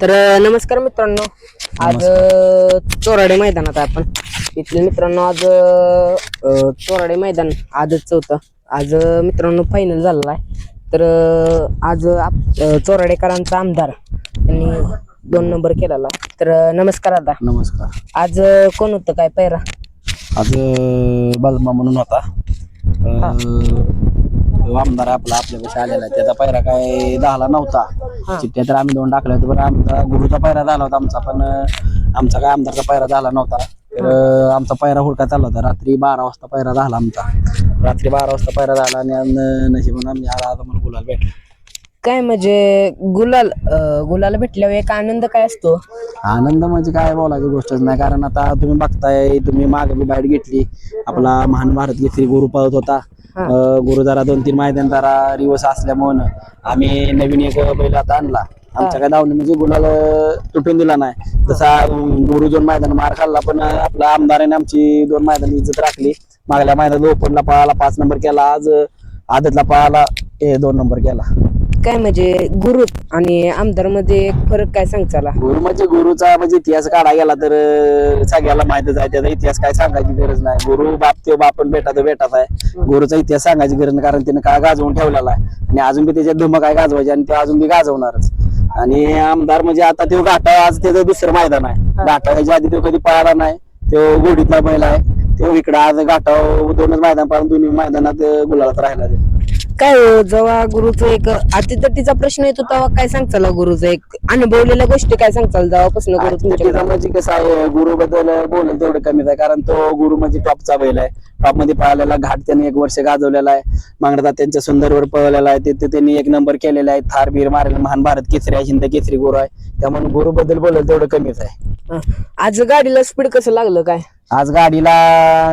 तर नमस्कार मित्रांनो. आज चोराडे मैदानात आपण. इथले मित्रांनो आज चोराडे मैदान आजच होतं. आज मित्रांनो फायनल झालेला आहे. तर आज आप- चोराडेकरांचा आमदार त्यांनी दोन नंबर केलेला. तर नमस्कार दादा. नमस्कार. आज कोण होतं काय पैरा? आज बालमा म्हणून होता. आमदार आपला आपल्यापाशी आलेला आहे. त्याचा पायरा काय दहाला नव्हता. चिठ्ठ्या तर आम्ही दोन टाकल्या होत्या पण आमचा गुरुचा पायरा झाला होता आमचा पण आमचा काय आमदारचा पायरा झाला नव्हता. तर आमचा पायरा हुडका चालला होता. रात्री बारा वाजता पायरा झाला आमचा. रात्री बारा वाजता पायरा झाला आणि नशिबून आम्ही आज आता मला गुलाल भेटला. काय म्हणजे गुलाल अ, गुलाल भेटल्यावर एक आनंद काय असतो? आनंद म्हणजे काय बोलायची गोष्टच नाही कारण आता तुम्ही बघताय तुम्ही मागे बी बाहेर घेतली. आपला महान भारत केसरी गुरु पळत होता. अं, गुरु जरा दोन तीन मैदान जरा रिवर्स असल्यामुळं आम्ही नवीन एक बैल आता आणला. आमच्या काय धावणे म्हणजे गुलाल अं, तुटून दिला नाही. अं, गुरु दोन मैदान मार खाल्ला पण आपला आमदाराने आमची दोन मैदान इज्जत राखली. मागल्या मैदानात ओपनला पळाला पाच नंबर केला आज आदतला पळाला हे दोन नंबर केला. काय म्हणजे गुरु आणि आमदारमध्ये एक फरक काय सांगचाला गुरु म्हणजे गुरुचा म्हणजे इतिहास काढा गेला तर अं, सगळ्याला माहितच आहे त्याचा इतिहास काय सांगायची गरज नाही. गुरु बाप तो बाप पण बेटा तो बेटाच आहे. गुरुचा इतिहास सांगायची गरज नाही कारण त्याने काय गाजवून ठेवलेला आहे. आणि अजून बी त्याच्यात धुमं काय गाजवायची आणि ते अजून बी गाजवणारच. आणि आमदार म्हणजे आता तो घाटा आज त्याचं दुसरं मैदान आहे. घाटा ह्याच्या आधी तो कधी पळाला नाही. तो गोडीतला बैल आहे. तो इकडं आज घाटा दोनच मैदान पाळून दोन्ही मैदानात अं, गुलालात राहिला ते. काय हो, जेव्हा गुरुचं एक अतितटीचा प्रश्न येतो तेव्हा काय सांगचाल गुरुचं? एक अनुभवलेल्या गोष्टी काय सांगचाल जेव्हापासून गुरु म्हणजे कसं आहे गुरु बद्दल बोलेल तेवढं कमीच आहे कारण तो गुरु म्हणजे टॉपचा बैल आहे. टॉपमध्ये पळालेला घाट त्यांनी एक वर्ष गाजवलेला आहे. मांगडा त्यांच्या सुंदरवर पळवलेला आहे तिथे त्यांनी एक नंबर केलेला आहे. थार बीर मारेल महान भारत केसरी आहे हिंद केसरी गुरु आहे. त्यामुळे गुरु बद्दल बोलेल तेवढं कमीच आहे. हं. आज गाडीला स्पीड कसं लागलं काय? आज गाडीला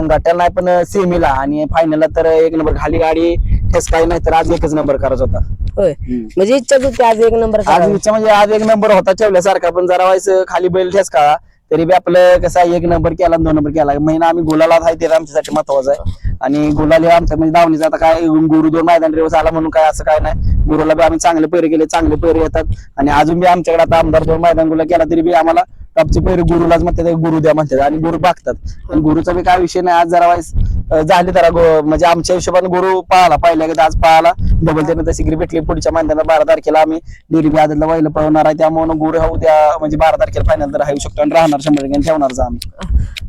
गटाला नाही पण सेमीला आणि फायनलला तर एक नंबर खाली गाडी ठेसकाई नाही तर आज एकच नंबर करायचा होता. होय. म्हणजे इच्छाच होती आज एक नंबर आज इच्छा म्हणजे आज एक नंबर होता ठेवल्यासारखा पण जरा व्हायचं खाली बैल ठेसका तरी बी आपलं कसं आहे एक नंबर केला आणि दोन नंबर केला. महिना आम्ही गुलाला आहे ते आमच्यासाठी महत्वाचं आहे. आणि गुलाल हे आमच्या म्हणजे दावणीचं आता काय गुरु दोन मैदान दिवस आला म्हणून काय असं काय नाही. गुरुला बी आम्ही चांगले पैरे केले चांगले पैरे येतात. आणि अजून बी आमच्याकडे आता आमदार दोन मैदान गुला केला तरी बी आम्हाला टॉपचे पैरे गुरुलाच म्हणतात गुरु द्या म्हणतात. आणि गुरु बघतात आणि गुरुचा बी काय विषय नाही. आज जरा वाईस झाली गो- म्हणजे आमच्या हिशोबाने गुरु पाहला पहिल्या आज पाहला डबल त्याने तशी गिरी भेटली. पुढच्या महिन्याला बारा तारखेला आम्ही डेरी बी आदतला व्हायला पळवणार आहे. त्यामुळे गुरु हा उद्या म्हणजे बारा तारखेला फायनल तर राहू शकतो आणि राहणार शंभर टक्के ठेवणारच आम्ही.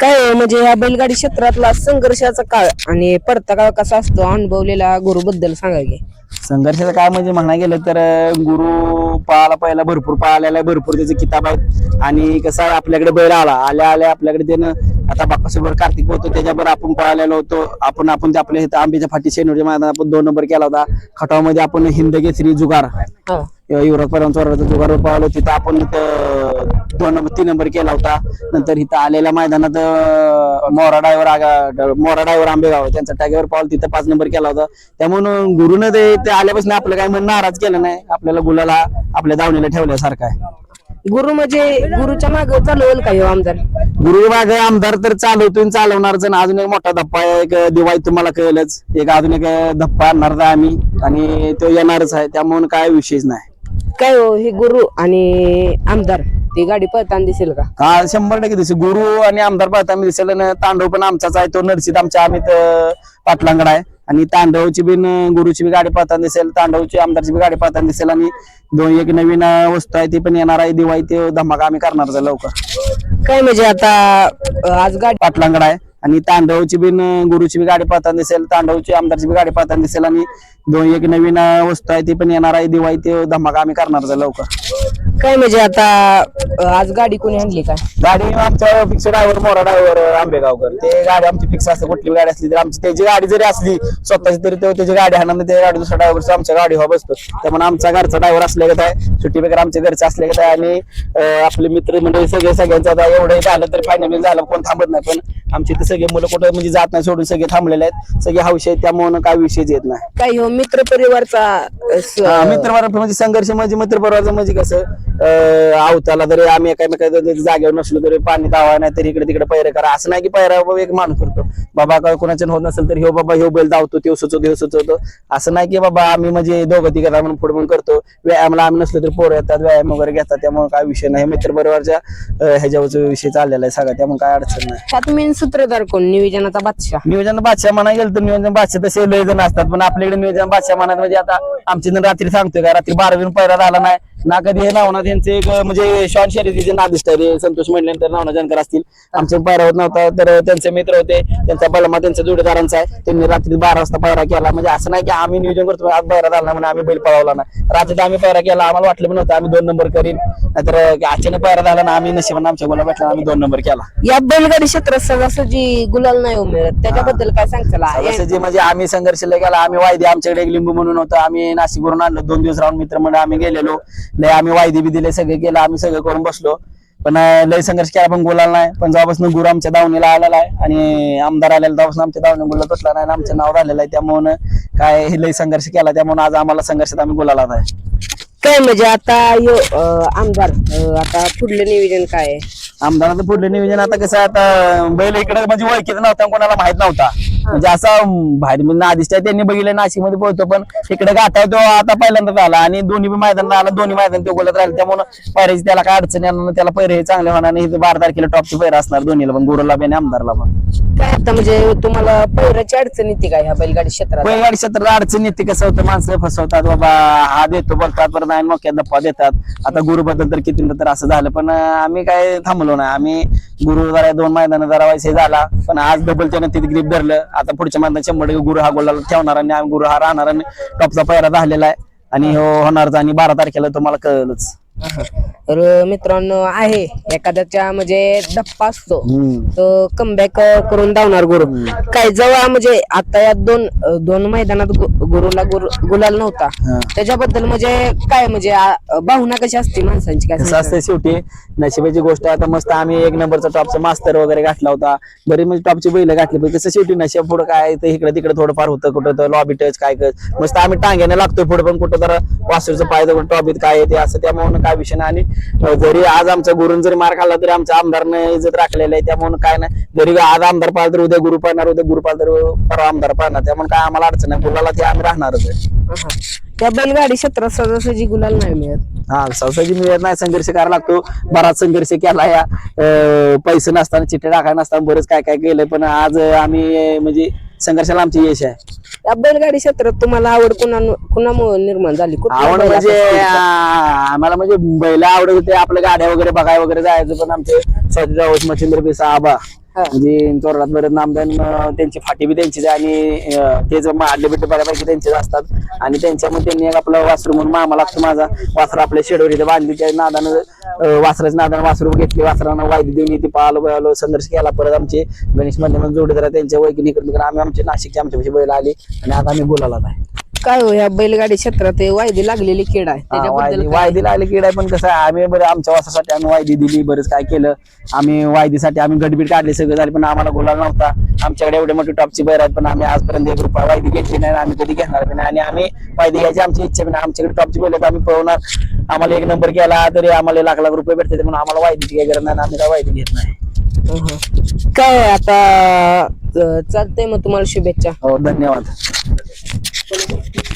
काय म्हणजे ह्या बैलगाडी क्षेत्रातला संघर्षाचा काळ आणि पडता काळ कसा असतो? अनुभवलेल्या गुरु बद्दल सांगा की. संघर्षाचं काय म्हणजे म्हणायला गेलं तर गुरु पाहायला पहिला भरपूर पाहिलेला आहे. भरपूर त्याचे किताब आहेत. आणि कसं आपल्याकडे बैल आला. आल्या आल्या आपल्याकडे त्यानं आता बापासोबत कार्तिक होतो त्याच्यावर आपण पळालेलो होतो. आपण आपण ते आपल्या इथं आंब्याच्या फाटी शेनोरच्या मैदानात आपण दोन नंबर केला होता. खटावमध्ये आपण हिंद केसरी जुगार हा. युवराज पर्यंत चोराचा जुगार पाहिलो तिथं आपण इथं दोन नंबर तीन नंबर केला होता. नंतर इथं आलेल्या मैदानात मोरा डायव्हर मोरा डायव्हर आंबेगाव त्यांचा टॅगेवर पावलं तिथं पाच नंबर केला होता. त्यामुळं गुरुनं ते आल्यापासून आपलं काय मन नाराज केलं नाही. आपल्याला गुलाला आपल्या दावणीला ठेवल्यासारखं आहे. गुरु म्हणजे गुरुच्या माग चालवल काय हो आमदार? गुरु मागे आमदार तर चालवतोय आणि चालवणारच आणि अजून एक मोठा धप्पा आहे एक दिवाळी तुम्हाला कळलंच. एक अजून एक धप्पा आणणार आहे आम्ही. आणि तो येणारच आहे. त्यामुळे काय विषयच नाही. काय हो हे गुरु आणि आमदार ती गाडी पळताना दिसेल का? हा शंभर टक्के दिसेल. गुरु आणि आमदार पाहता दिसेल आणि तांडव पण आमचाच आहे. तो नरसित आमच्या अमित अं, पाटलांकडे आहे. आणि तांडवची बी न गुरुची बी गाडी पाहताना दिसेल तांडवची आमदारची बी गाडी पाहताना दिसेल आणि दोन एक नवीन वस्तू आहे ती पण येणार आहे दिवाळी ते धमाका आम्ही करणारच आहे लवकर. काय म्हणजे आता आज गाडी पाटलांकडे आहे आणि तांडवची बी न गुरुची बी गाडी पाहताना दिसेल तांडवची आमदारची बी गाडी पाहताना दिसेल आणि दोन एक नवीन वस्तू आहे ती पण येणार आहे दिवाळी ते धमाका आम्ही करणारच आहे लवकर. काय म्हणजे आता आज गाडी कोणी आणली काय? गाडी आमच्या फिक्स ड्रायव्हर मोरा ड्रायव्हर आंबेगावकर. ते गाडी आमची फिक्स असते कुठली गाडी असली तर आमची. त्याची गाडी जरी असली स्वतःची तरी तो त्याची गाडी हाणं ते गाडी दुसऱ्या ड्रायव्हर आमच्या गाडी हो बसतो. त्यामुळे आमचा घरचा ड्रायव्हर असल्यागत आहे सुट्टी वगैरे आमच्या घरचे असल्यागत आहे. आणि आपले मित्र मंडळी सगळे सगळ्यांचं आता एवढं झालं तर फायनल झालं कोण थांबत नाही. पण आमचे इथे सगळे मुलं कुठं म्हणजे जात नाही सोडून सगळे थांबलेले आहेत. सगळे हौशी आहेत त्यामुळे काय विषयच येत नाही. काय हो मित्र परिवारचा मित्रपरिवार म्हणजे संघर्ष म्हणजे मित्रपरिवारचं म्हणजे कसं आवताला जरी आम्ही एकामेका जागेवर नसलो तरी पाणी दावा नाही तरी इकडे तिकडे पैरे करा. असं नाही की पैरा एक माणूस करतो. बाबा कोणाच्या होत नसेल तर ह्यो बाबा ह्यो बैल धावतो त्यो सुचवतो ह्यो सुचवतो. असं नाही की बाबा आम्ही म्हणजे दोघं तिघं म्हणून पुढे म्हणून करतो. व्यायामला आम्ही नसलो तर पोरं येतात व्यायाम वगैरे घेतात. त्यामुळे काय विषय नाही. मित्र बरोबरच्या ह्याच्यावरचा विषय चाललेला आहे सगळा. त्यामुळे काय अडचण नाही. त्यात मेन सूत्रधार कोण? नियोजनाचा बादशाह. नियोजन बादशाह म्हणा गेलं तर नियोजन बादशाह तसे लय जण असतात. पण आपल्याकडे नियोजन बादशाह म्हणा म्हणजे आता आमचे जण रात्री सांगतोय का? रात्री बारावीन पैरा झाला नाही. ना कधी हे नावना त्यांचे एक म्हणजे शॉर्ट शर्यतीचे नादिष्ट ते संतोष तर नावना जानकर असतील. आमचे पैरा होत नव्हता. तर त्यांचे मित्र होते. त्यांचा बलमा त्यांच्या जोडीदारांचा आहे. त्यांनी रात्री बारा वाजता पैरा केला. म्हणजे असं नाही की आम्ही नियोजन करतो आज पैरा झाला म्हणून आम्ही बैल पळवला ना रात्री आम्ही पैरा केला. आम्हाला वाटलं पण नव्हतं आम्ही दोन नंबर करीन. नाहीतर अचानक पैरा झाला ना आम्ही नशिबाने आमच्या गोला भेटला आम्ही दोन नंबर केला. या बैलगाडी क्षेत्रात सहजासहजी गुलाल नाही उमेरत त्याच्याबद्दल काय सांगताल जसं जे म्हणजे आम्ही संघर्ष केला आम्ही वायदे आमच्याकडे एक लिंबू म्हणून होतं. आम्ही नाशिकवरून आणलं. दोन दिवस राहून मित्र म्हणजे आम्ही गेलेलो. लय आम्ही वायदे बी दिले सगळे केलं. आम्ही सगळं करून बसलो. पण लय संघर्ष केला पण गोलाला नाही. पण जेव्हापासून गुरु आमच्या दावणीला आलेला आहे आणि आमदार आलेला तेव्हापासून आमच्या दावणी गुला बसला नाही आमचं नाव झालेलं आहे त्यामुळे काय हे लय संघर्ष केला त्यामुळे आज आम्हाला संघर्षात आम्ही गुलाला आहे. काय म्हणजे आता यो आमदार आता पुढलं नियोजन काय आहे? आमदाराचं पुढलं नियोजन आता कसं आहे, आता बैल इकडे म्हणजे ओळखीचा नव्हता कोणाला माहीत नव्हता. म्हणजे असं भारी बाहेर म्हणजे आधीच त्यांनी बघितलं नाशिकमध्ये पोहोचतो पण इकडे गाठा तो आता पहिल्यांदाच आला आणि दोन्ही बी मैदान आला दोन्ही मैदान तो बोलत राहिले. त्यामुळे पैऱ्याची त्याला काय अडचण येणार त्याला पैरे चांगले होणार नाही. बारा तारखेला टॉपची पैर असणार दोन्हीला पण गुरुला आणि आमदारला पण. काय आता म्हणजे तुम्हाला पैराची अडचण येते का ह्या बैलगाडी क्षेत्रात? बैलगाडी क्षेत्रात अडचण येते कसं होतं माणसं फसवतात बाबा हा देतो बोलतात परत नाही मोक्यात दप्पा देतात. आता गुरुबद्दल तर किती तर असं झालं पण अं, आम्ही काय थांबलो नाही. आम्ही गुरु जरा दोन मैदान जरा व्हायचे झाला पण आज डबलच्या तिथे ग्रीप धरलं. आता पुढच्या मैदान शंभर टक्के गुरु हा गोला ठेवणार आणि आम्ही गुरु हा राहणार आणि टॉपचा पैरा झालेला आहे. आणि हो होणारच आणि बारा तारखेला तुम्हाला कळलंच. तर मित्रांनो आहे. एखाद्याच्या म्हणजे धप्पा असतो. तो कमबॅक करून धावणार गुरु. काय जेव्हा म्हणजे आता या दोन दोन मैदानात गु- गुरुला गुरु गुलाल नव्हता. त्याच्याबद्दल म्हणजे काय म्हणजे आ- भावना कशी असते माणसांची? काय कसं सांगता? असतं शेवटी नशिबाची गोष्ट आहे. आता मस्त आम्ही एक नंबरचा टॉपचा मास्तर वगैरे घातला होता. बरी म्हणजे टॉपची बैल घातली पण कसं शेवटी नशिबा पुढे काय तर इकडे तिकडे थोडंफार होतं. कुठं तर लॉबी टच काय कर मस्त आम्ही टांग्याने लागतोय पुढे पण कुठं तर वासरूचं पाय जवळ टॉबीत काय येते असं त्यामुळे काय विषय नाही आणि जरी आज आमचा गुरुन जरी मार खाल्ला तरी आमच्या आमदारने इज्जत राखलेलं आहे. त्यामुळे काय नाही. जरी आज आमदार पाहिलं तर उद्या गुरु पाहणार उद्या गुरु पाहिलं तर परवा आमदार पाहणार. त्यामुळे काय आम्हाला अडचण नाही. गुलाला ते आम्ही राहणारच आहे. त्या बैलगाडी क्षेत्रात सहजासहजी गुलाल नाही मिळत. हा संस्थाची मिळत नाही. संघर्ष करायला लागतो. बराच संघर्ष केला या अं, पैसे नसताना चिठ्ठ्या टाकायला नसताना बरेच काय काय केलंय. पण आज आम्ही म्हणजे संघर्षाला आमचे यश आहे. बैलगाडी क्षेत्रात तुम्हाला आवड कुणा कुणामुळे निर्माण झाली? कुठल्या आवड म्हणजे आम्हाला म्हणजे बैल आवडत होते आपल्या गाड्या वगैरे बघाय वगैरे जायचं पण आमचे सध्या मच्छिंद्र पिसा आबा. म्हणजे चोरात बरेच नामदान त्यांची फाटी बी त्यांचीच आहे आणि अं, तेच आडले बिड्डे बऱ्यापैकी त्यांचेच असतात. आणि त्यांच्यामध्ये त्यांनी एक आपलं वासरू म्हणून मामा लागतो माझा. वासर आपल्या शेडवर इथे बांधली त्या नादानं अं, वासराच्या नादानं वासरू घेतली. वासरानं वायदी देऊन इथे पाहिलो पाहिलो संघर्ष केला परत आमचे गणेशमध्ये जोडीदार त्यांच्या वैकी इकडे आम्ही आमचे नाशिकचे आमच्या बैल आले आणि आता आम्ही बोलायला आहे. काय हो या बैलगाडी क्षेत्रात हे वायदी लागलेली केड आहे. हा, त्याच्याबद्दल वायदी काय? वायदी लागली की नाही पण कसं आहे आम्ही बरं आमच्या वासासाठी आम्ही वायदी दिली बरंच काय केलं. आम्ही वायदीसाठी आम्ही गडबीड काढली सगळं झाले पण आम्हाला गुलाल नव्हता. आमच्याकडे एवढे मोठे टॉपची बैर आहेत पण आम्ही आजपर्यंत एक रुपया वायदी घेतली नाही आणि आम्ही कधी घेणार पण नाही. आणि आम्ही वायदी घ्यायची आमची इच्छा पण नाही. आमच्याकडे टॉपची बैल आहेत आम्ही पळवणार. आम्हाला एक नंबर केला तरी आम्हाला लाख लाख रुपये भेटते म्हणून आम्हाला वायदीची काही गरज नाही आणि आम्ही काय वायदी घेत नाही. अहं. काय आता अं, चालतंय मग तुम्हाला शुभेच्छा. हो धन्यवाद. con esos tipos.